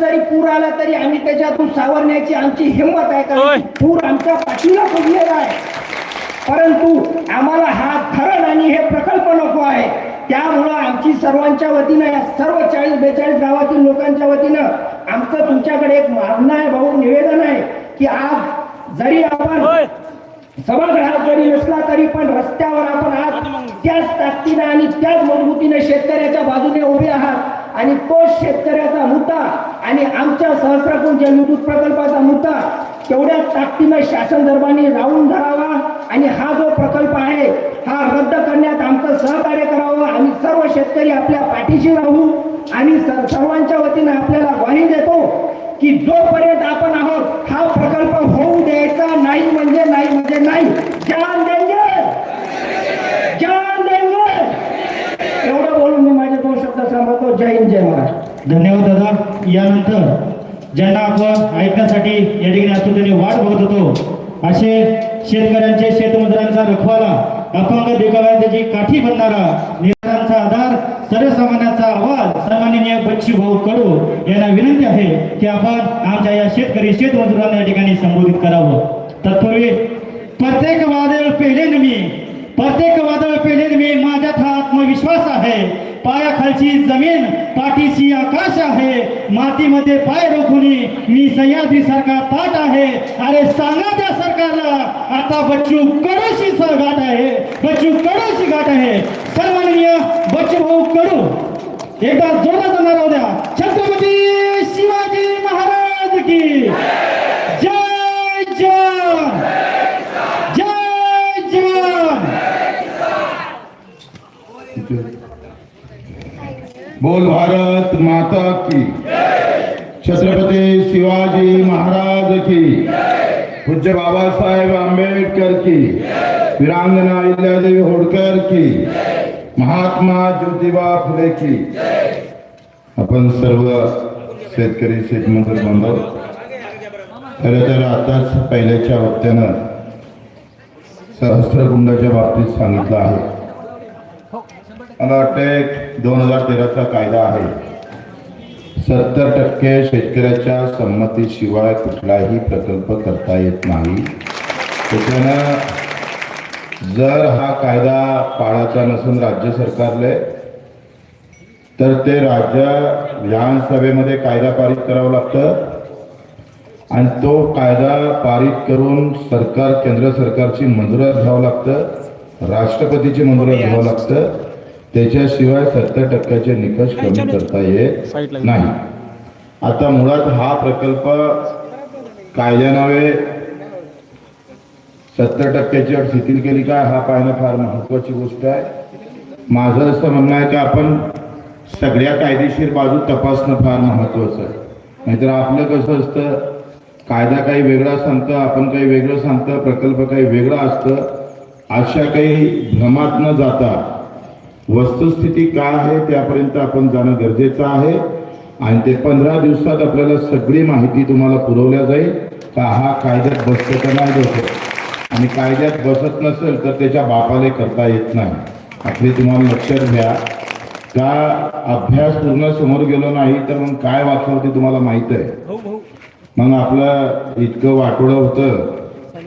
जरी पूर आला तरी आम्ही त्याच्यातून सावरण्याची आमची हिंमत आहे. कारण पूर आमच्या पाठीला फुगलेला आहे. परंतु आम्हाला हा धरण आणि हे प्रकल्प नको आहे. त्यामुळं आमची सर्वांच्या वतीनं या सर्व चाळीस बेचाळीस गावातील लोकांच्या वतीनं आमचं तुमच्याकडे एक मागणं आहे भाऊ निवेदन आहे की आज जरी आपण सभागृहात जरी नसला तरी पण रस्त्यावर आपण आज त्याच ताकदीनं आणि त्याच मजबूतीने शेतकऱ्याच्या बाजूने उभे आहात. आणि तो शेतकऱ्याचा मुद्दा आणि आमच्या सहस्रकुंज विद्युत प्रकल्पाचा मुद्दा तेवढ्या ताकदीनं शासन दरबारी राहून धरावा आणि हा जो प्रकल्प आहे हा रद्द करण्यात आमचं सहकार्य करावं. आम्ही सर्व शेतकरी आपल्या पाठीशी राहू. आणि स- सर्वांच्या वतीनं आपल्याला ग्वाही देतो की जोपर्यंत आपण आहोत हा प्रकल्प होऊ द्यायचा नाही म्हणजे नाही म्हणजे नाही. जान देंगे जान देंगे एवढं बोलून मी माझे दोन शब्द सांभाळतो जय हिंद जय महाराष्ट्र. धन्यवाद दादा. यानंतर ज्यांना आपण ऐकण्यासाठी या ठिकाणी आतुरतेने वाट बघत होतो असे शेतकऱ्यांचे शेतमजुरांचा रखवाला अपंग दिव्यांगांची काठी बनणारा निराधारांचा आधार सर्वसामान्यांचा आवाज सन्माननीय बच्ची भाऊ कडू यांना विनंती आहे की आपण आमच्या या शेतकरी शेतमजुरांना या ठिकाणी संबोधित करावं. तत्पूर्वी प्रत्येक वादळ पेलेन मी प्रत्येक वादळ पेलेन मी माझ्यात हा आत्मविश्वास आहे. पायाखालची जमीन पाठीशी आकाश आहे. मातीमध्ये पाय रोखुनी मी सह्याद्री सारखा ताट आहे. अरे सांगा त्या सरकारला आता बच्चू कडोशी गाठ आहे. बच्चू कडोशी गाठ आहे. सन्माननीय बच्चू भाऊ कडू एकदा जोरात जाणार द्या छत्रपती शिवाजी महाराज की जय जय जय जवान बोल भारत माता की। छत्रपती शिवाजी महाराज की। पूज्य बाबासाहेब आंबेडकर की। वीरांगना अहिल्यादेवी होडकर की। महात्मा ज्योतिबा फुले की। आपण सर्व शेतकरी शेतमजूर बांधव खरं तर आताच पहिल्याच्या वक्त्यानं सहस्त्रकुंडाच्या बाबतीत सांगितलं आहे. मला वाटतंय दोन हजार तेराचा कायदा आहे. सत्तर टक्के शेतकऱ्याच्या संमतीशिवाय कुठलाही प्रकल्प करता येत नाही. त्याच्यानं जर हा कायदा पाळायचा नसून राज्य सरकारले तर ते राज्य विधानसभेमध्ये कायदा पारित करावं लागतं. आणि तो कायदा पारित करून सरकार केंद्र सरकारची मंजुरात घ्यावं लागतं. राष्ट्रपतीची मंजुरात घ्यावं लागतं. त्याच्याशिवाय सत्तर टक्क्याचे निकष कमी करता येत नाही. आता मुळात हा प्रकल्प कायद्यानवे सत्तर टक्क्याची अट शिथिल केली काय हा पाहणं फार महत्वाची गोष्ट आहे. माझं असं म्हणणं आहे की आपण सगळ्या कायदेशीर बाजू तपासणं फार महत्वाचं आहे. नाहीतर आपलं कसं असतं कायदा काही वेगळा सांगतं आपण काही वेगळं सांगतं प्रकल्प काही वेगळा असतं अशा काही भ्रमात न जाता वस्तुस्थिती काय आहे त्यापर्यंत आपण जाणं गरजेचं आहे. आणि ते पंधरा दिवसात आपल्याला सगळी माहिती तुम्हाला पुरवल्या जाईल का हा कायद्यात बसतो का नाही बसत. आणि कायद्यात बसत नसेल तर त्याच्या बापाले करता येत नाही. आपली तुम्हाला लक्षात घ्या. का अभ्यास पूर्ण समोर गेलो नाही तर मग काय वाचलं ते तुम्हाला माहीत आहे. मग आपलं इतकं वाटोळं होतं.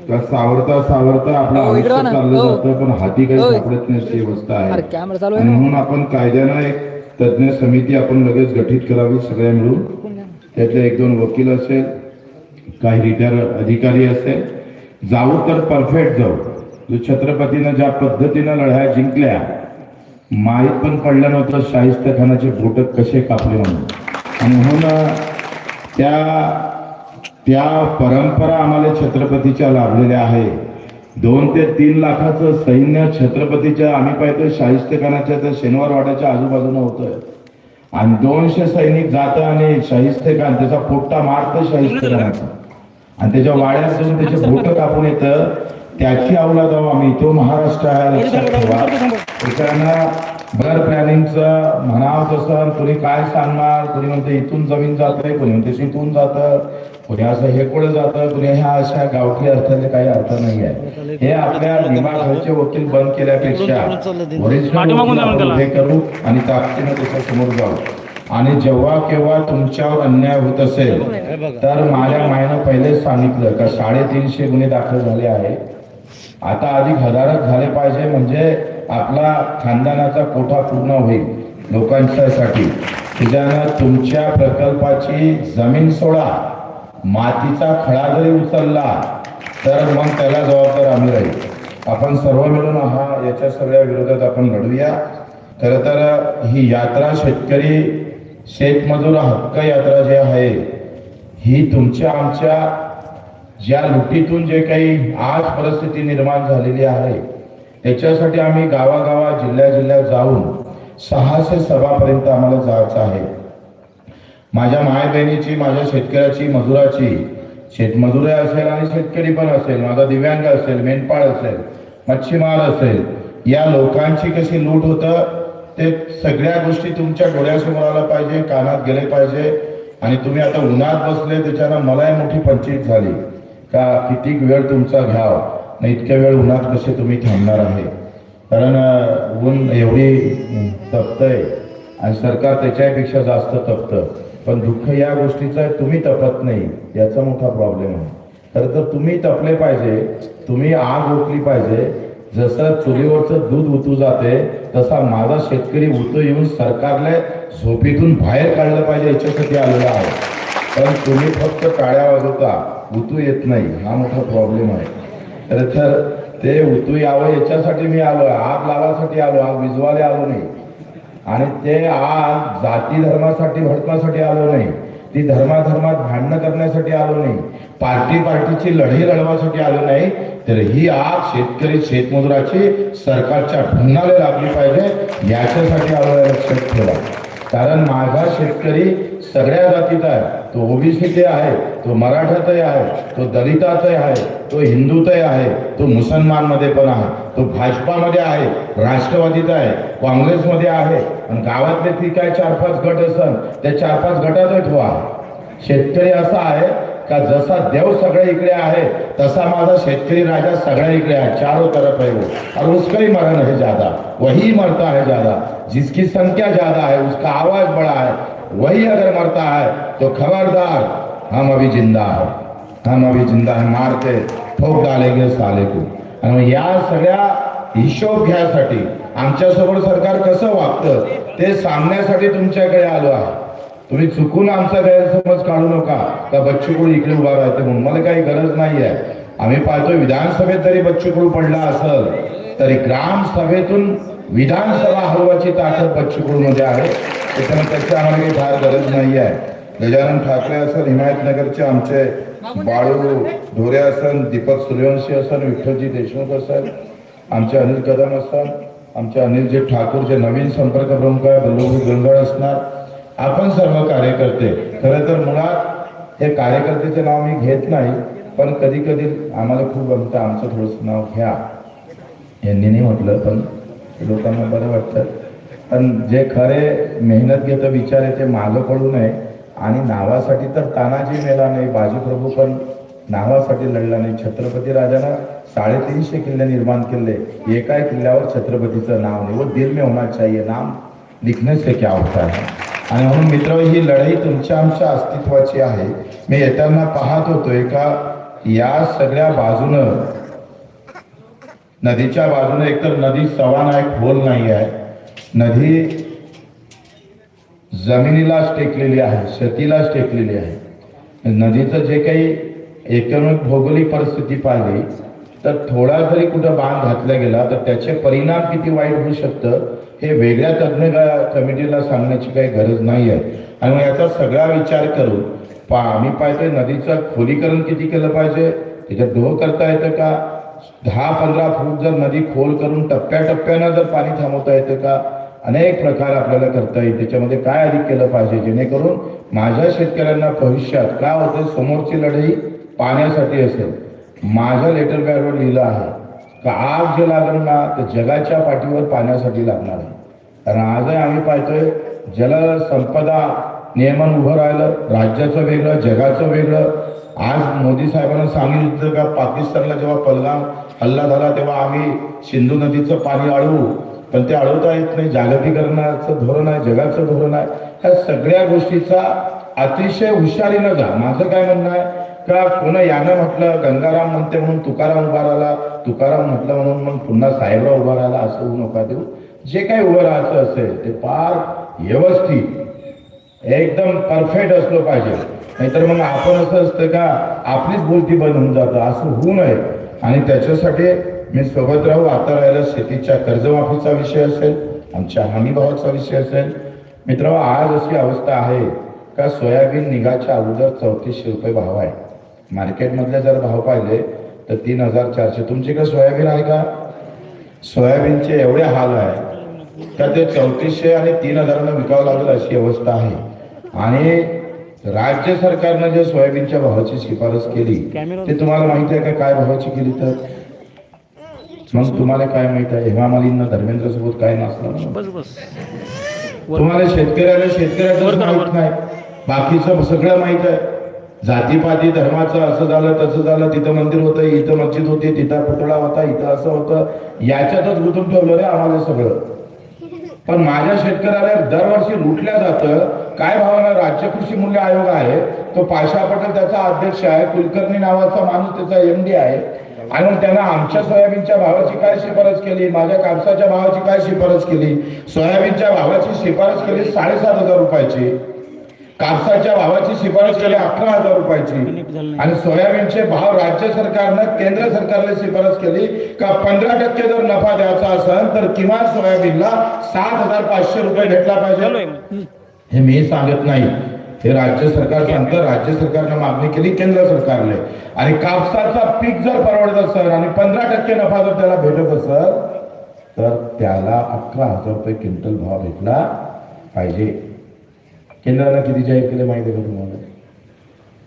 का सावरता सावरता आपलं हो, आयुष्य. चाललं हो. जातं पण हाती काही. सापडत नाही अशी अवस्था आहे म्हणून आपण कायद्यानं एक तज्ज्ञ समिती आपण लगेच गठीत करावी सगळ्या मिळून त्यातले एक दोन वकील असेल काही रिटायर अधिकारी असेल जाऊ तर परफेक्ट जाऊ जो छत्रपतीनं ज्या पद्धतीनं लढाया जिंकल्या माहीत पण पडलं नव्हतं शाहिस्त खानाचे बोट कसे कापले म्हणून आणि म्हणून त्या त्या परंपरा आम्हाला छत्रपतीच्या लाभलेल्या आहे. दोन ते तीन लाखाचं सैन्य छत्रपतीच्या आम्ही पाहतो शाहिस्त खानाच्या त्या शनिवार वाड्याच्या आजूबाजूला होतं आणि दोनशे सैनिक जातं आणि शाहिस्त खान त्याचा पोट्टा मारतं शाहिस्त खानाचा आणि त्याच्या वाड्यात जाऊन त्याचे बोट कापून येतं. त्याची अवलाद आहो आम्ही. तो महाराष्ट्र आहे. लक्षात ठेवा ब्लड प्लॅनिंगचं म्हणावं तसं कोणी काय सांगणार? कोणी म्हणते इथून जमीन जाते कोणी म्हणते तिथून जातं. कोणी असं हेकोळं जातं? कोणी ह्या अशा गावठी अर्थाचे काही अर्थ नाही आहे. हे आपल्या दिमागाचे वकील बंद केल्यापेक्षा. उभे करू आणि ताकदीनं त्याच्यासमोर जाऊ. आणि जेव्हा केव्हा तुमच्यावर अन्याय होत असेल तर माझ्या मायनं पहिलेच सांगितलं का साडेतीनशे गुन्हे दाखल झाले आहे आता अधिक हजारच झाले पाहिजे म्हणजे आपला खानदानाचा कोठा पूर्ण होईल? लोकांच्यासाठी. त्याच्यानं तुमच्या प्रकल्पाची जमीन सोडा. मातीचा खडा जरी उचलला तर मग त्याला जबाबदार आम्ही राहील. आपण सर्व मिळून हा याच्या सगळ्या विरोधात आपण लढूया. खरं तर ही यात्रा शेतकरी शेतमजूर हक्क यात्रा जी आहे ही तुमच्या आमच्या ज्या लुटीतून जे काही आज परिस्थिती निर्माण झालेली आहे त्याच्यासाठी आम्ही गावागावा जिल्ह्या जिल्ह्यात जाऊन सहाशे सभापर्यंत आम्हाला जायचं आहे. माझ्या माय बहिणीची माझ्या शेतकऱ्याची मजुराची शेतमजुरे असेल आणि शेतकरी पण असेल माझा दिव्यांग असेल मेंढपाळ असेल मच्छीमार असेल या लोकांची कशी लूट होतं ते सगळ्या गोष्टी तुमच्या डोळ्यासमोर आला पाहिजे कानात गेले पाहिजे. आणि तुम्ही आता उन्हात बसले त्याच्यानं मलाही मोठी पंचायत झाली. का किती वेळ तुमचा घ्याव? इतक्या वेळ उन्हात कसे तुम्ही थांबणार आहे? कारण ऊन एवढी तपतंय आणि सरकार त्याच्यापेक्षा जास्त तपतं. पण दुःख या गोष्टीचं तुम्ही तपत नाही. याचा मोठा प्रॉब्लेम आहे. खरं तर तुम्ही तपले पाहिजे तुम्ही आग ओतली पाहिजे. जसं चुलीवरचं दूध उतू जाते तसा माझा शेतकरी उतू येऊन सरकारला झोपेतून बाहेर काढलं पाहिजे याच्यासाठी आलेला आहे. पण तुम्ही फक्त काळ्या वाजवता उतू येत नाही. हा मोठा प्रॉब्लेम आहे. तर ते उतू यावं याच्यासाठी मी आलो आग लावासाठी आलो आग विजवायला आलो नाही. आणि ते आग जाती धर्मासाठी भडकण्यासाठी आलो नाही. ती धर्माधर्मात भांडणं करण्यासाठी आलो नाही. पार्टी पार्टीची लढाई लढवासाठी आलो नाही. तर ही आग शेतकरी शेतमजुराची सरकारच्या ढुंगाला लागली पाहिजे. याच्यासाठी आलो लक्षात ठेवा. कारण माझा शेतकरी सगळ्या जातीत आहे. तो ओबीसीत आहे तो मराठातही आहे तो दलितातही आहे तो हिंदूतही आहे तो मुसलमानमध्ये पण आहे तो भाजपामध्ये आहे राष्ट्रवादीत आहे काँग्रेसमध्ये आहे. आणि गावातले ती काय चार पाच गट असन त्या चार पाच गटातच व्हा शेतकरी असा आहे का जसा देव सगळ्या इकडे आहे तसा माझा शेतकरी राजा सगळ्या इकडे आहे चारों तरफ है वो. और उसका ही मरण है ज्यादा वही मरता है ज्यादा जिसकी संख्या ज्यादा है उसका आवाज बड़ा है वही अगर मरता है तो खबरदार हम अभी जिंदा है। हम अभी जिंदा है मार के ठोक डालेंगे साले को। आणि या सगळ्या हिशोब घ्यासाठी आमच्यासोबत सरकार कसं वागतं ते सांगण्यासाठी तुमच्याकडे आलो आहे. तुम्ही चुकून आमचा गैरसमज काढू नका. का बच्चू कडू इकडे उभा राहते म्हणून? मला काही गरज नाही आहे आम्ही पाहतोय विधानसभेत जरी बच्चू कडू पडला असेल तरी ग्रामसभेतून विधानसभा हलवाची ताकद बच्चीपूरमध्ये आहे. त्याच्यामुळे त्याची आम्हाला काही फार गरज नाही आहे. गजानन ठाकरे असन हिमायतनगरचे आमचे बाळू ढोरे असन दीपक सूर्यवंशी असन विठ्ठलजी देशमुख असन आमचे अनिल कदम असन आमचे अनिलजी ठाकूर जे नवीन संपर्क प्रमुख आहे बल्लूभाई गंगड असणार. आपण सर्व कार्यकर्ते खरं तर मुळात हे कार्यकर्त्याचे नाव मी घेत नाही पण कधी कधी आम्हाला खूप म्हणतं आमचं थोडंसं नाव घ्या. यांनी नाही म्हटलं पण लोकांना बरं वाटतं. पण जे खरे मेहनत घेतं आहे ते मागं पडू नये आणि नावासाठी तर तानाजी मेला नाही बाजीप्रभू पण नावासाठी लढला नाही. छत्रपती राजानं साडेतीनशे किल्ले निर्माण केले. एका किल्ल्यावर छत्रपतीचं नाव नाही. व दिल में होना चाहिए नाम लिखने से क्या होता है? आणि म्हणून मित्र ही लढाई तुमच्या आमच्या अस्तित्वाची आहे. मी येताना पाहत होतो एका या सगळ्या बाजूनं नदीच्या बाजूने एकतर नदी सवाना एक खोल नाही आहे. नदी जमिनीलाच टेकलेली आहे शेतीलाच टेकलेली आहे. नदीचं जे काही एकूणच भौगोलिक परिस्थिती पाहिली तर थोडा जरी कुठं बांध घातला गेला तर त्याचे परिणाम किती वाईट होऊ शकतं हे वेगळ्या तज्ज्ञ कमिटीला सांगण्याची काही गरज नाही आहे. आणि मग याचा सगळा विचार करून पा आम्ही पाहिजे नदीचं खोलीकरण किती केलं पाहिजे त्याच्यात डोह करता येतं का? दहा पंधरा फूट जर नदी खोल करून टप्प्याटप्प्यानं जर पाणी थांबवता येतं का? अनेक प्रकार आपल्याला करता येईल. त्याच्यामध्ये काय अधिक केलं पाहिजे? जेणेकरून माझ्या शेतकऱ्यांना भविष्यात काय होतं? समोरची लढाई पाण्यासाठी असेल. माझ्या लेटर बॅडवर लिहिलं आहे का आज जे लागणार ना तर जगाच्या पाठीवर पाण्यासाठी लागणार आहे. कारण आजही आम्ही पाहतोय जलसंपदा नियमन उभं राहिलं राज्याचं वेगळं जगाचं वेगळं. आज मोदी साहेबांना सांगितलं का पाकिस्तानला जेव्हा पलगाम हल्ला झाला तेव्हा आम्ही सिंधू नदीचं पाणी आळवू पण ते आळवता येत नाही जागतिकरणाचं धोरण आहे जगाचं धोरण आहे. ह्या सगळ्या गोष्टीचा अतिशय हुशारीनं जा. माझं काय म्हणणं आहे का पुन्हा यानं म्हटलं गंगाराम म्हणते म्हणून तुकाराम उभा राहिला. तुकाराम म्हटलं म्हणून मग पुन्हा साहेबराव उभा राहिला असं होऊ नका देऊ. जे काही उभं राहायचं असेल ते फार व्यवस्थित एकदम परफेक्ट असलं पाहिजे. नाहीतर मग आपण असं असतं का आपलीच बोलती बंद होऊन जातं. असं होऊ नये. आणि त्याच्यासाठी मी सोबत राहू. आता राहिला शेतीच्या कर्जमाफीचा विषय असेल आमच्या हमीभावाचा विषय असेल. मित्र आज अशी अवस्था आहे का सोयाबीन निघाच्या अगोदर चौतीसशे रुपये भाव आहे. मार्केटमधले जर भाव पाहिले तर तीन हजार चारशे. तुमच्याकडे सोयाबीन आहे का? सोयाबीनचे एवढे हाल आहे का ते चौतीसशे आणि तीन हजारांना विकावं लागेल अशी अवस्था आहे. आणि राज्य सरकारनं जे सोयाबीनच्या भावाची शिफारस केली ते तुम्हाला माहिती आहे का काय भावाची केली तर? मग तुम्हाला काय माहीत आहे? हेमा मालिनींना धर्मेंद्र सोबत काय नसलं ना? बस बस. तुम्हाला शेतकऱ्याला शेतकऱ्याचं माहीत नाही. बाकीचं सगळं माहीत आहे. जातीपाती धर्माचं असं झालं तसं झालं तिथं मंदिर होतं इथं मस्जिद होती तिथं पुतळा होता इथं असं होतं. याच्यातच गुंतून ठेवलं रे आम्हाला सगळं. पण माझ्या शेतकऱ्याला दरवर्षी लुटल्या जातं काय भावना? राज्य कृषी मूल्य आयोग आहे. तो पाशा पटेल त्याचा अध्यक्ष आहे. कुलकर्णी नावाचा माणूस त्याचा एम डी आहे. आणि त्यांना आमच्या सोयाबीनच्या भावाची काय शिफारस केली? माझ्या कापसाच्या भावाची काय शिफारस केली? सोयाबीनच्या भावाची शिफारस केली साडेसात हजार रुपयाची. कापसाच्या भावाची शिफारस केली अकरा हजार रुपयाची. आणि सोयाबीनचे भाव राज्य सरकारनं केंद्र सरकारने शिफारस केली का पंधरा टक्के जर नफा द्यायचा असेल तर किमान सोयाबीनला सात हजार पाचशे रुपये भेटला पाहिजे. हे मी सांगत नाही. हे राज्य सरकार सांगतं राज्य सरकारनं मागणी केली केंद्र सरकारने आणि कापसाचा पीक जर परवडत असेल आणि पंधरा टक्के नफा जर त्याला भेटत असेल तर त्याला अकरा हजार रुपये क्विंटल भाव भेटला पाहिजे. केंद्रानं किती जाहीर केले माहिती आहे का तुम्हाला?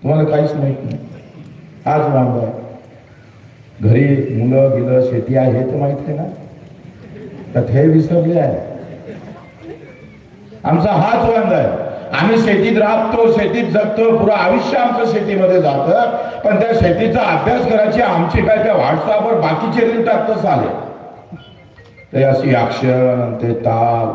तुम्हाला काहीच माहीत नाही. आज वांग आहे. घरी मुलं गिलं शेती आहे हे तर माहीत आहे ना? तर हे विसरले आहे. आमचा हाच वंद आहे. आम्ही शेतीत राबतो शेतीत जगतो पुरं आयुष्य आमचं शेतीमध्ये जातं. पण त्या शेतीचा अभ्यास करायची आमची काय त्या व्हॉट्सअपवर बाकीचे रील टाकतच आले ते अशी अक्षर ते ताल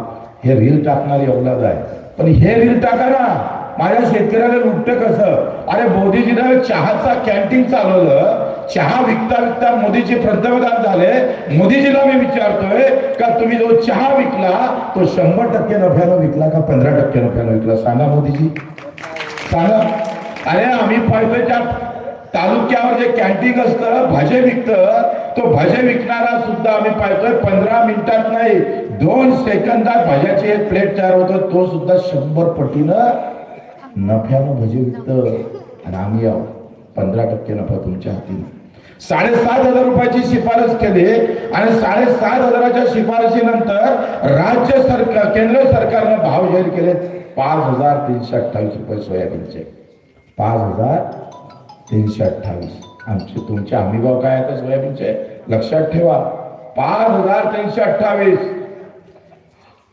हे रील टाकणारी अवलाद आहे पण हे रील टाका ना. माझ्या शेतकऱ्याला लुटतं कसं? अरे मोदीजीनं चहाचा कॅन्टीन चालवलं. चहा विकता विकता मोदीजी पंतप्रधान झाले. मोदीजीला मी विचारतोय का तुम्ही जो चहा विकला तो शंभर टक्के नफ्यानं विकला का पंधरा टक्के नफ्यानं विकला? सांगा मोदीजी. सांगा. अरे आम्ही पाहिजे त्या तालुक्यावर जे कॅन्टीन असतं भाजे विकतं तो भजे विकणारा सुद्धा आम्ही पाहतोय पंधरा मिनिटात नाही दोन सेकंदात भाज्याची एक प्लेट तयार होतो. तो सुद्धा शंभर पटीनं नफ्यानं भजे विकतं. आणि आम्ही आहोत. पंधरा टक्के नफा तुमच्या हातीनं साडेसात हजार रुपयाची शिफारस केली आणि साडेसात हजाराच्या शिफारशीनंतर राज्य सरकार केंद्र सरकारनं भाव जाहीर केले पाच हजार तीनशे अठ्ठावीस रुपये सोयाबीनचे. पाच हजार तीनशे अठ्ठावीस. आमचे तुमचे हमी भाव काय आहेत सोयाबीनचे? लक्षात ठेवा. पाच हजार तीनशे अठ्ठावीस.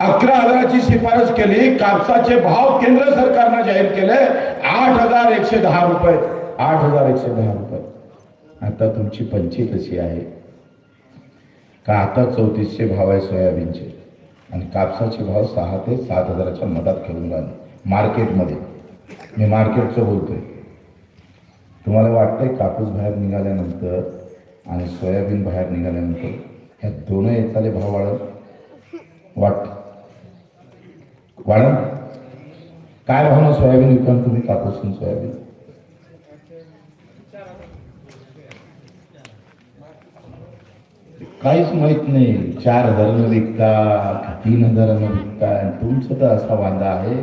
अकरा हजाराची शिफारस केली कापसाचे भाव केंद्र सरकारनं जाहीर केले आठ हजार एकशे दहा रुपये. आठ हजार एकशे दहा रुपये. आता तुमची पंची कशी आहे? का आता चौतीसशे भाव आहे सोयाबीनचे? आणि कापसाचे भाव सहा ते सात हजाराच्या मधात खेळून राहिले. मार्केटमध्ये. मी मार्केटचं बोलतोय. तुम्हाला वाटतंय कापूस बाहेर निघाल्यानंतर आणि सोयाबीन बाहेर निघाल्यानंतर ह्या दोनही याचाले भाव वाढत वाटत वाढत काय भावना सोयाबीन विकाल तुम्ही कापूस आणि सोयाबीन? काहीच माहीत नाही. चार धर्म विकता का तीन धर्म विकता? आणि तुमचं तर असा वादा आहे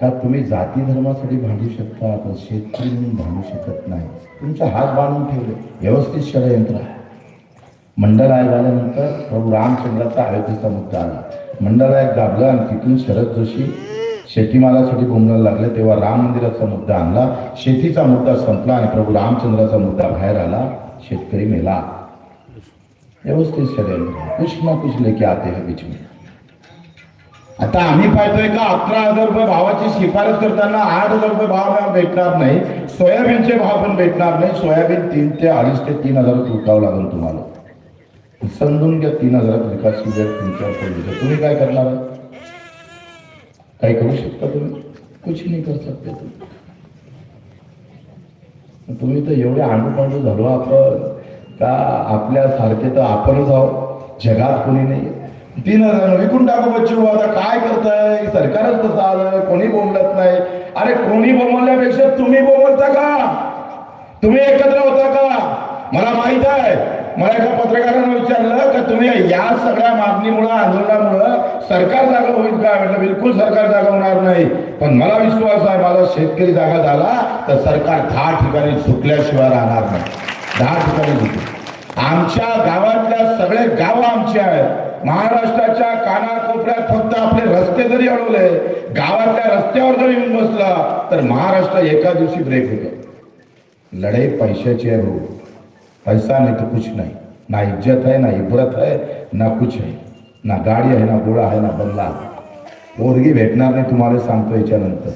का तुम्ही जाती धर्मासाठी भांडू शकता तर शेतकरी म्हणून भांडू शकत नाही. तुमचा हात बांधून ठेवले. व्यवस्थित षडयंत्र आहे. मंडळ आयोग आल्यानंतर प्रभू रामचंद्राचा अयोध्येचा मुद्दा आला. मंडळ आयोग दाबला आणि तिथून शरद जोशी शेतीमालासाठी बोंबलायला लागले. तेव्हा राम मंदिराचा मुद्दा आणला. शेतीचा मुद्दा संपला आणि प्रभू रामचंद्राचा मुद्दा बाहेर आला. शेतकरी मेला. व्यवस्थित षडयंत्र कुछ ना कुछ लेके आते हैं बीच में. आता आम्ही पाहतोय का अकरा हजार रुपये भावाची शिफारस करताना आठ हजार रुपये भाव भेटणार नाही. सोयाबीनचे भाव पण भेटणार नाही. सोयाबीन तीन ते अडीच ते तीन हजार तुटावं लागेल तुम्हाला. समजून घ्या तीन हजारात विकास तुमच्या तुम्ही काय करणार? काही करू शकता तुम्ही? कुछ नाही करू सकते तुम्ही. तुम्ही तर एवढे आंडू झालो आपण का आपल्यासारखे तर आपणच आहोत? जगात कोणी नाही. तीन हजार विकून टाकू बच्चू आता काय करताय? सरकारच तसं आलं कोणी बोंबलत नाही. अरे कोणी बोंबलण्यापेक्षा तुम्ही बोलता का? तुम्ही एकत्र होता का? मला माहीत आहे. मला एका पत्रकारानं विचारलं का तुम्ही या सगळ्या मागणीमुळं आंदोलनामुळं सरकार जागा होईल का? म्हटलं बिलकुल सरकार जागा होणार नाही. पण मला विश्वास आहे माझा शेतकरी जागा झाला तर सरकार दहा ठिकाणी सुटल्याशिवाय राहणार नाही. दहा ठिकाणी होते. आमच्या गावातल्या सगळे गावं आमचे आहेत. महाराष्ट्राच्या कानाकोपऱ्यात फक्त आपले रस्ते जरी अडवले गावातल्या रस्त्यावर जरी येऊन बसला तर महाराष्ट्र एका दिवशी ब्रेक होतो. लढाई पैशाची आहे भाऊ. पैसा नाही तर कुछ नाही. ना इज्जत आहे ना इब्रत आहे ना कुछ आहे. ना गाडी आहे ना घोडा आहे ना बंगला आहे. पोरगी भेटणार नाही तुम्हाला सांगतो याच्यानंतर.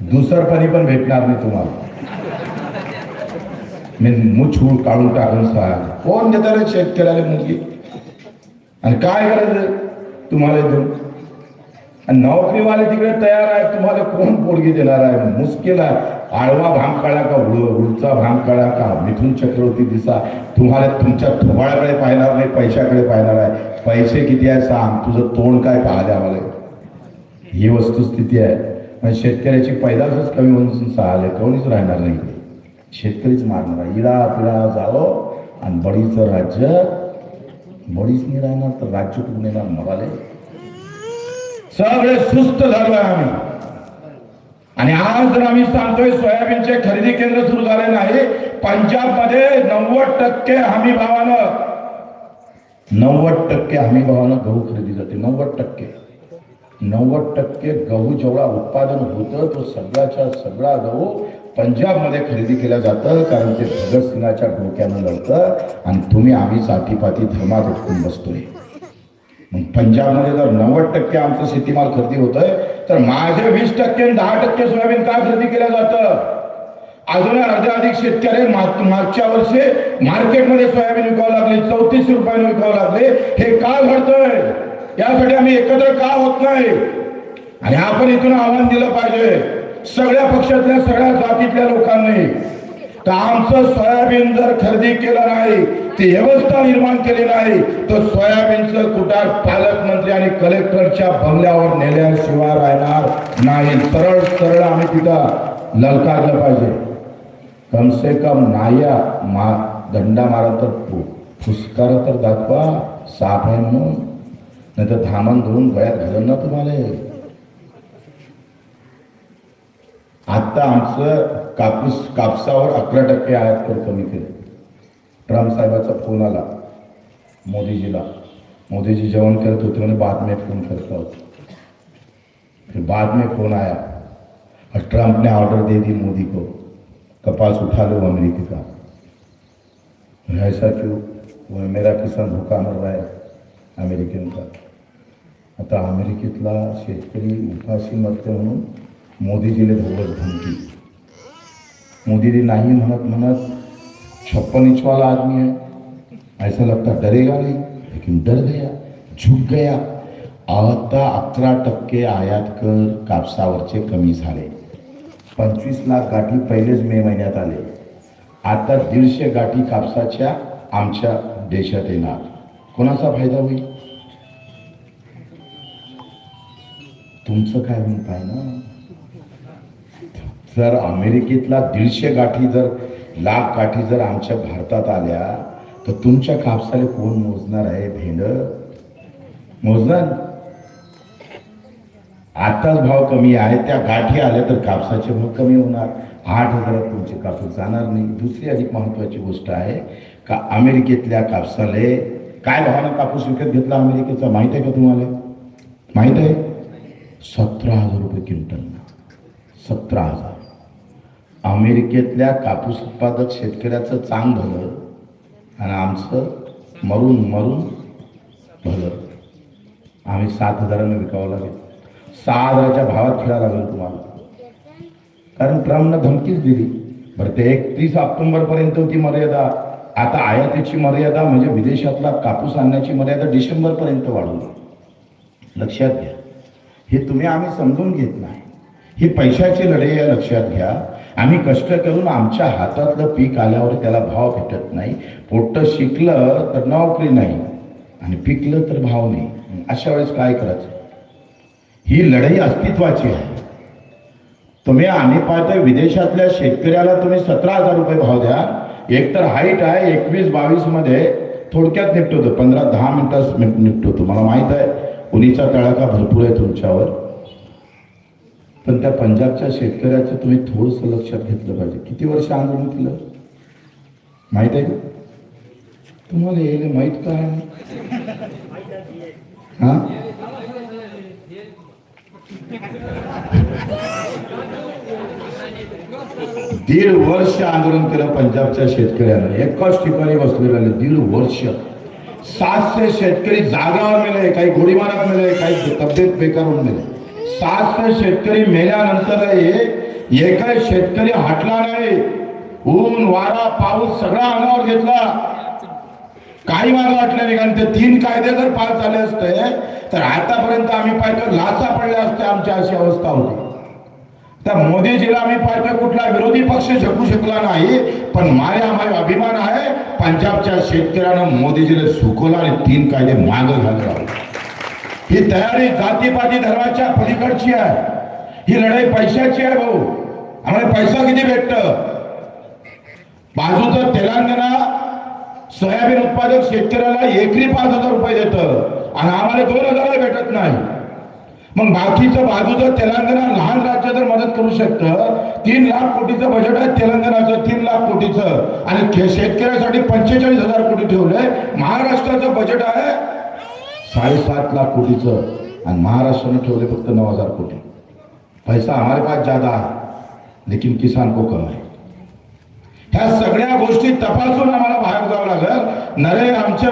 दुसरपणी पण भेटणार नाही तुम्हाला. मी मुछूळ काढून टाकून सांग कोण देणार रे शेतकऱ्याला मुलगी आणि काय करायचं तुम्हाला देऊन आणि नोकरीवाले तिकडे तयार आहे तुम्हाला कोण पोरगी देणार आहे मुश्किल आहे आळवा भांग काढा का उड उडचा भांग काढा का मिथून चक्रवर्ती दिसा तुम्हाला तुमच्या थोबाळ्याकडे पाहणार नाही पैशाकडे पाहणार आहे पैसे किती आहे सांग तुझं तोंड काय पाहा आम्हाला ही। वस्तुस्थिती आहे शेतकऱ्याची पैदासच कमी होऊन सहाले कोणीच राहणार नाही शेतकरीच मारणार आहे. इडा पिडा जावं आणि बडीचं राज्य बडीच नाही राहणार तर राज्य कुठून येणार मराले सगळे सुस्त झालो आहे आम्ही. आणि आज जर आम्ही सांगतोय सोयाबीनचे खरेदी केंद्र सुरू झाले नाही पंजाबमध्ये नव्वद टक्के हमी भावानं नव्वद टक्के हमी भावानं गहू खरेदी जाते नव्वद टक्के. नव्वद टक्के गहू जेवढा उत्पादन होतं तो सगळ्याच्या सगळा गहू पंजाबमध्ये खरेदी केलं जातं कारण ते भगतसिंगाच्या डोक्यानं लढतं आणि तुम्ही आम्ही जातीपाती धर्मात उठून बसतोय. मग पंजाबमध्ये जर नव्वद टक्के आमचं शेतीमाल खरेदी होतोय तर माझे वीस टक्के आणि दहा टक्के सोयाबीन का खरेदी केलं जातं? अजून अर्ध्या अधिक शेतकरी माग- मागच्या वर्षी मार्केटमध्ये सोयाबीन विकावं लागले चौतीस रुपयाने विकावं लागले. हे का घडतंय? यासाठी आम्ही एकत्र का होत नाही? आणि आपण इथून आव्हान दिलं पाहिजे. सगळ्या पक्षातल्या सगळ्या जातीतल्या लोकांनी. तर आमचं सोयाबीन जर खरेदी केलं नाही ती व्यवस्था निर्माण केली नाही तर सोयाबीनचं कुटार पालकमंत्री आणि कलेक्टरच्या बंगल्यावर नेल्याशिवाय राहणार नाही. सरळ सरळ आम्ही तिथं ललकारलं पाहिजे. कम से कम नाया मा दंडा मारा तर फुसकार तर दाखवा साफ आहे म्हणून. नाही तर धामण धरून गळ्यात घालून ना तुम्हाला. आता आमचं कापूस कापसावर अकरा टक्के आयात कर कमी ते ट्रम्प साहेबाचा फोन आला. मोदीजीला. मोदीजी जेवण करत होते म्हणजे बाद में फोन करता होता. फिर बाद में फोन आया. और ट्रम्प ने ऑर्डर दे दी मोदी को कपास उठा लो अमेरिकी का ऐसा क्यों? वो मेरा किसान भूखा मर रहा है अमेरिकन का. आता अमेरिकेतला शेतकरी उपाशी मरते म्हणून मोदीजीने धोबस धमकी. मोदीजी नाही म्हणत म्हणत छप्पन इंच वाला आदमी है ऐसा लगता डरेगा नहीं लेकिन डर गया झुक गया. आता अकरा टक्के आयात कर कापसावरचे कमी झाले पंचवीस लाख गाठी पहिलेच मे महिन्यात आले. आता दीडशे गाठी कापसाच्या आमच्या देशात येणार. कोणाचा फायदा होईल? तुमचं काय म्हणत आहे ना? जर अमेरिकेतला दीडशे गाठी जर लाख गाठी जर आमच्या भारतात आल्या तर तुमच्या कापसाला कोण मोजणार आहे भेंड? मोजणार? आताच भाव कमी आहे त्या गाठी आल्या तर कापसाचे भाव कमी होणार. आठ हजारात तुमचे कापूस जाणार नाही. दुसरी अधिक महत्वाची गोष्ट आहे का अमेरिकेतल्या कापसाले काय भावानं कापूस विकत घेतला अमेरिकेचा? माहीत आहे का तुम्हाला? माहीत आहे? सतरा हजार रुपये क्विंटल सतरा हजार. अमेरिकेतल्या कापूस उत्पादक शेतकऱ्याचं चांग भलं आणि आमचं मरून मरून भलं. आम्ही सात हजारानं विकावं लागेल. सहा हजाराच्या भावात खेळावं लागेल तुम्हाला. कारण ट्रम्पनं धमकीच दिली. बरं ते एकतीस ऑक्टोबरपर्यंत होती मर्यादा. आता आयातीची मर्यादा म्हणजे विदेशातला कापूस आणण्याची मर्यादा डिसेंबरपर्यंत वाढवली लक्षात घ्या. हे तुम्ही आम्ही समजून घेत नाही. ही पैशाची लढाई आहे लक्षात घ्या. आम्ही कष्ट करून आमच्या हातातलं पीक आल्यावर त्याला भाव भेटत नाही. पोट शिकलं तर नोकरी नाही. आणि पिकलं तर भाव नाही. अशा वेळेस काय करायचं? ही लढाई अस्तित्वाची आहे. तुम्ही आम्ही पाहतोय विदेशातल्या शेतकऱ्याला तुम्ही सतरा हजार रुपये भाव द्या. एक तर हाईट आहे एकवीस बावीसमध्ये थोडक्यात निपटवतो. पंधरा दहा मिनिटात निपटवतो. मला माहीत आहे उन्हीचा तळाका भरपूर आहे तुमच्यावर. पण त्या पंजाबच्या शेतकऱ्याचं तुम्ही थोडंसं लक्षात घेतलं पाहिजे. किती वर्ष आंदोलन केलं? माहीत आहे का? तुम्हाला हे माहीत काय हा? दीड वर्ष आंदोलन केलं पंजाबच्या शेतकऱ्यानं. एकाच ठिकाणी बसले राहिले. दीड वर्ष. सातशे शेतकरी जागावर मेले काही गोळीमारात मेले काही तब्येत बेकार होऊन मेले सात शेतकरी मेल्यानंतर एका शेतकरी हटला नाही. ऊन वारा पाऊस सगळा अंगावर घेतला. काही मागं वाटलं नाही कारण ते तीन कायदे जर पास झाले असते तर आतापर्यंत आम्ही पाहिजे लाचा पडल्या असत्या आमची अशी अवस्था होती. तर मोदीजीला आम्ही पाहिजे कुठला विरोधी पक्ष झकू शकला नाही पण माझ्या माझा अभिमान आहे. पंजाबच्या शेतकऱ्यानं मोदीजीला सुकवलं आणि तीन कायदे मागं घालला ही तयारी जातीपाती धर्माच्या पलीकडची आहे. ही लढाई पैशाची आहे भाऊ. आम्हाला पैसा किती भेटत? बाजूचं तेलंगणा सोयाबीन उत्पादक शेतकऱ्याला एकरी पाच हजार रुपये देतं. आणि आम्हाला दोन हजार भेटत नाही. मग बाकीचं बाजूचं तेलंगणा लहान राज्य जर मदत करू शकतं तीन लाख कोटीचं बजेट आहे तेलंगणाचं तीन लाख कोटीचं. आणि खे- शेतकऱ्यासाठी पंचेचाळीस हजार कोटी ठेवलंय. महाराष्ट्राचं बजेट आहे साडेसात लाख कोटीचं आणि महाराष्ट्रानं ठेवले फक्त नऊ हजार कोटी. पैसा हमारे पास ज्यादा आहे लेकिन किसान को कम आहे. ह्या सगळ्या गोष्टी तपासून आम्हाला बाहेर जावं लागेल. नरे आमचे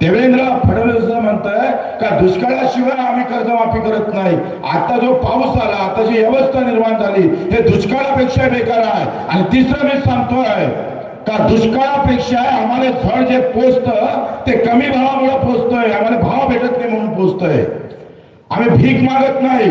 देवेंद्र फडणवीस म्हणताय का दुष्काळाशिवाय आम्ही कर्जमाफी करत नाही. आता जो पाऊस आला आता जी व्यवस्था निर्माण झाली हे दुष्काळापेक्षा बेकार आहे. आणि तिसरं मी सांगतोय का दुष्काळापेक्षा आम्हाला फळ जे पोचत ते कमी भावामुळे पोचतोय. आम्हाला भाव भेटत नाही म्हणून पोचतोय. आम्ही भीक मागत नाही.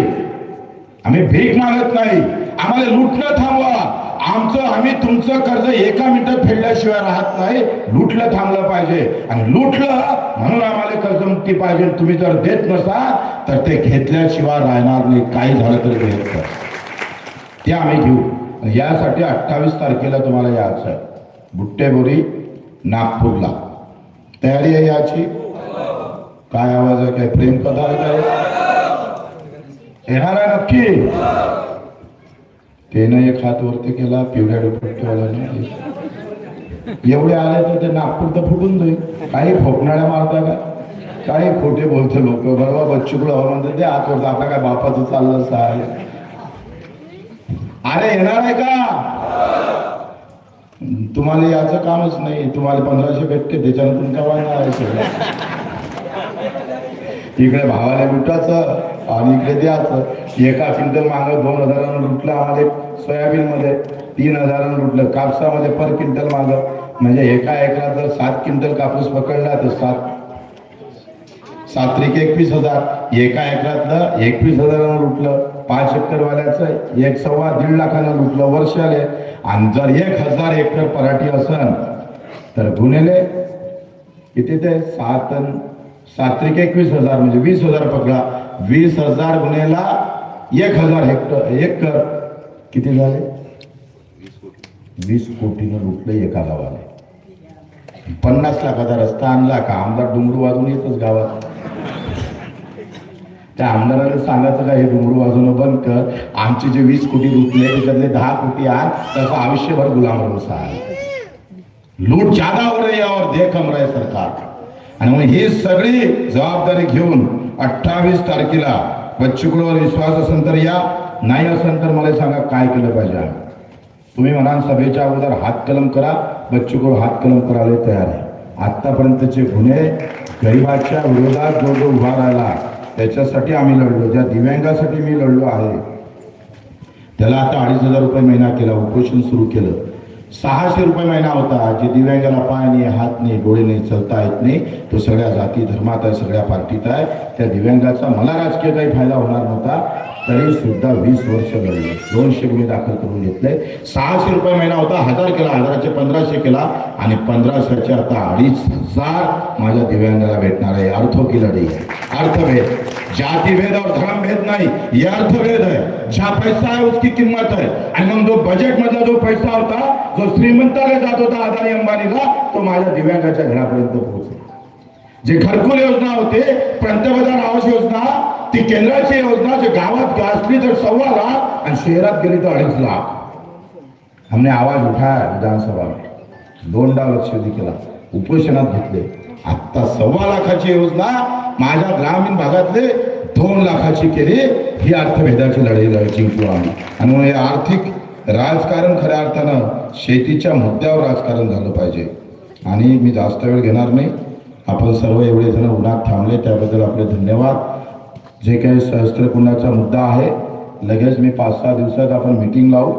आम्ही भीक मागत नाही. आम्हाला लुटणं थांबवा. आमचं आम्ही तुमचं कर्ज एका मिनिटात फेडल्याशिवाय राहत नाही. लुटलं थांबलं पाहिजे. आणि लुटलं म्हणून आम्हाला कर्जमुक्ती पाहिजे. तुम्ही जर देत नसाल तर ते घेतल्याशिवाय राहणार नाही. काही झालं तरी घेत ते आम्ही घेऊ. यासाठी अठ्ठावीस तारखेला तुम्हाला यायचं आहे. बुट्टेबोरी नागपूरला. तयारी आहे याची? काय आवाज आहे काय प्रेम कथा आहे काय? येणार आहे नक्की. त्यानं एक हात वरती केला पिवळ्या दुपट्टीवाल्याने एवढे आले तर ते नागपूर तर फुटून जाईल. काही फोकणाऱ्या मारता का? काही खोटे बोलते लोक. बरोबर बच्चूकडं हवा म्हणते ते आत वरती आता काय बापाचं चाललं साय अरे येणार आहे का? तुम्हाला याचं कामच नाही. तुम्हाला पंधराशे भेटते. त्याच्यानंतर काय आहे सगळं? इकडे भावाला लुटायचं आणि इकडे द्यायचं. एका क्विंटल मागं दोन हजारानं लुटलं आम्हाला सोयाबीन सोयाबीनमध्ये. तीन हजारानं लुटलं. कापसामध्ये पर क्विंटल मागं. म्हणजे एका एकरात जर सात क्विंटल कापूस पकडला तर सात सात त्रिक एकवीस हजार एका एकरातलं एकवीस हजारानं लुटलं. पाच एकरवाल्याचं एक सव्वा दीड लाखानं लुटलं वर्षाले. आणि जर एक हजार एकर पराठी असन तर गुन्हेले किती ते? सात अन सात त्रिक एकवीस हजार म्हणजे वीस हजार पकडा. वीस हजार गुन्हेला एक हजार हेक्टर एकर किती झाले? वीस कोटीनं लुटलं एका गावाने पन्नास लाखाचा रस्ता आणला का? आमदार डुंगरू वाजून येतच गावात. त्या आमदाराला सांगायचं का हे डुंगरू वाजवणं बंद कर. आमचे जे वीस कोटी रुपये त्याच्यातले दहा कोटी आण तसं आयुष्यभर गुलाम भरोसा आहे लूट जादा हो रही है और देख हम रहे सरकार. आणि मग ही सगळी जबाबदारी घेऊन अठ्ठावीस तारखेला बच्चूकडवर विश्वास असेल तर या नाही असेल तर मला सांगा काय केलं पाहिजे तुम्ही म्हणाल सभेच्या अगोदर हात कलम करा बच्चीकडू हात कलम करायला तयार आहे. आतापर्यंतचे गुन्हे गरिबाच्या विरोधात जो जो उभा राहिला त्याच्यासाठी आम्ही लढलो. ज्या दिव्यांगासाठी मी लढलो आहे त्याला आता अडीच हजार रुपये महिना केला उपोषण सुरू केलं. सहाशे रुपये महिना होता जे दिव्यांगाला पाय नाही हात नाही डोळे नाही चलता येत नाही तो सगळ्या जाती धर्मात आहे सगळ्या पार्टीत आहे. त्या दिव्यांगाचा मला राजकीय काही फायदा होणार नव्हता. तरी सुद्धा वीस वर्ष लढले दोनशे गुन्हे दाखल करून घेतले. सहाशे रुपये महिना होता. हजार केला हजाराचे पंधराशे केला. आणि पंधराशेचे आता अडीच हजार माझ्या दिव्यांगाला भेटणार आहे. अर्थो की लढाई अर्थभेद. जातिभेद और धर्मभेद नाही. हे अर्थभेद आहे. ज्या पैसा आहे उसकी किंमत आहे. आणि मग जो बजेट मधला जो पैसा होता जो श्रीमंताला जात होता अदानी अंबानीला तो माझ्या दिव्यांगाच्या घरापर्यंत पोहोचला. जे घरकुल योजना होते पंतप्रधान आवास योजना ती केंद्राची योजना जे गावात असली तर सव्वा लाख आणि शहरात गेली तर अडीच लाख. हमने आवाज उठाया विधानसभा. में दोनदा लक्षवेधी केला. उपोषणात घेतले. आता सव्वा लाखाची योजना माझ्या ग्रामीण भागातले दोन लाखाची केली. ही अर्थभेदाची लढाई लढ- जिंकलो आम्ही. आणि म्हणून हे आर्थिक राजकारण खऱ्या अर्थानं शेतीच्या मुद्द्यावर राजकारण झालं पाहिजे. आणि मी जास्त वेळ घेणार नाही. आपण सर्व एवढे जण उन्हात थांबले त्याबद्दल आपले धन्यवाद. जे काही सहस्त्रकुंडाचा मुद्दा आहे लगेच मी पाच सहा दिवसात आपण मिटिंग लावू.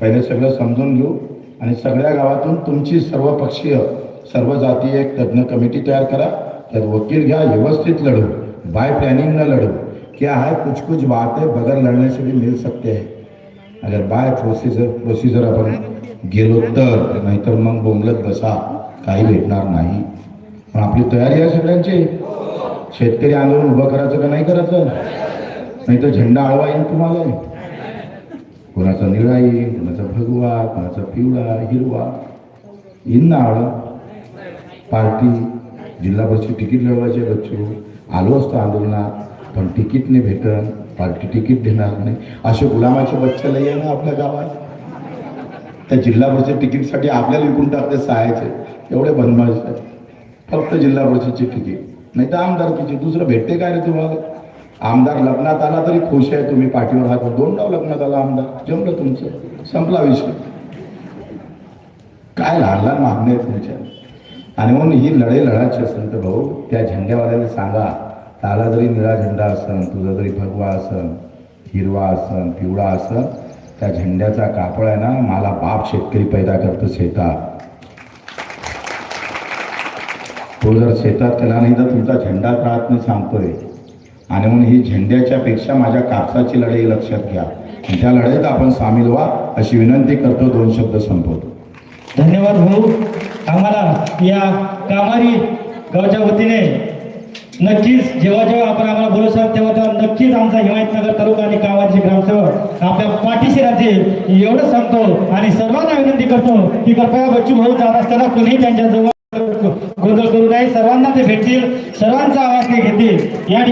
पहिले सगळं समजून घेऊ. आणि सगळ्या गावातून तुमची सर्व पक्षीय सर्व जातीय एक तज्ञ कमिटी तयार करा. त्यात वकील घ्या व्यवस्थित लढू. बाय प्लॅनिंग न लढू. क्या है कुछ कुछ बातें बगैर लड़ने से भी मिल सकते हैं. अगर बाय प्रोसिजर प्रोसिजर आपण गेलो तर नाहीतर मग बोंबलत बसा. काही भेटणार नाही. पण आपली तयारी आहे सगळ्यांची. शेतकरी आंदोलन उभं करायचं का नाही करायचं? नाही तर झेंडा आळवा येईल तुम्हाला. कोणाचा निळा येईल कोणाचा भगवा कोणाचा पिवळा हिरवा. येईन ना आळ. पार्टी जिल्हा परिषद तिकीट लढवायचे बच्चू. आलो असतो आंदोलनात पण तिकीट नाही भेटन पार्टी तिकीट देणार नाही. असे गुलामाचे बच्चे लई ना आपल्या गावात. त्या जिल्हा परिषद तिकीटसाठी आपल्याला विकून टाकते सहायचे एवढे बदमाश फक्त जिल्हा परिषदची तिकीट. नाही तर आमदार आमदारकीची दुसरं भेटते काय रे तुम्हाला? आमदार लग्नात आला तरी खुश आहे तुम्ही पाठीवर हात दोन डाव लग्नात आला आमदार. जमलं तुमचं. संपला विषय. काय लहान लहान मागण्या आहेत तुमच्या? आणि म्हणून ही लढाई लढायची असेल तर भाऊ त्या झेंड्यावाल्याला सांगा. ताला जरी निळा झेंडा असन तुझा जरी भगवा असन हिरवा असन पिवळा असन त्या झेंड्याचा कापड आहे ना मला बाप शेतकरी पैदा करतो शेतात. तो जर शेतात केला नाही तर तुमचा झेंडाच राहत नाही सांगतोय. आणि म्हणून ही झेंड्याच्या पेक्षा माझ्या कापसाची लढाई लक्षात घ्या. त्या लढाईत आपण सामील व्हा अशी विनंती करतो दोन शब्द संपवतो. धन्यवाद भाऊ. आम्हाला या कामारी गावच्या वतीने नक्कीच जेव्हा जेव्हा आपण आम्हाला बोलवसाल तेव्हा तेव्हा नक्कीच आमचा हिमायतनगर तालुका आणि कामाचे ग्रामसेवक आपल्या पाठीशी राहतील. एवढं सांगतो आणि सर्वांना विनंती करतो की कृपया बच्चू भाऊ जात असताना कोणीही त्यांच्या जवळ गोंधळ करू नये सर्वांना ते भेटतील सर्वांचा आवाज ते घेतील. या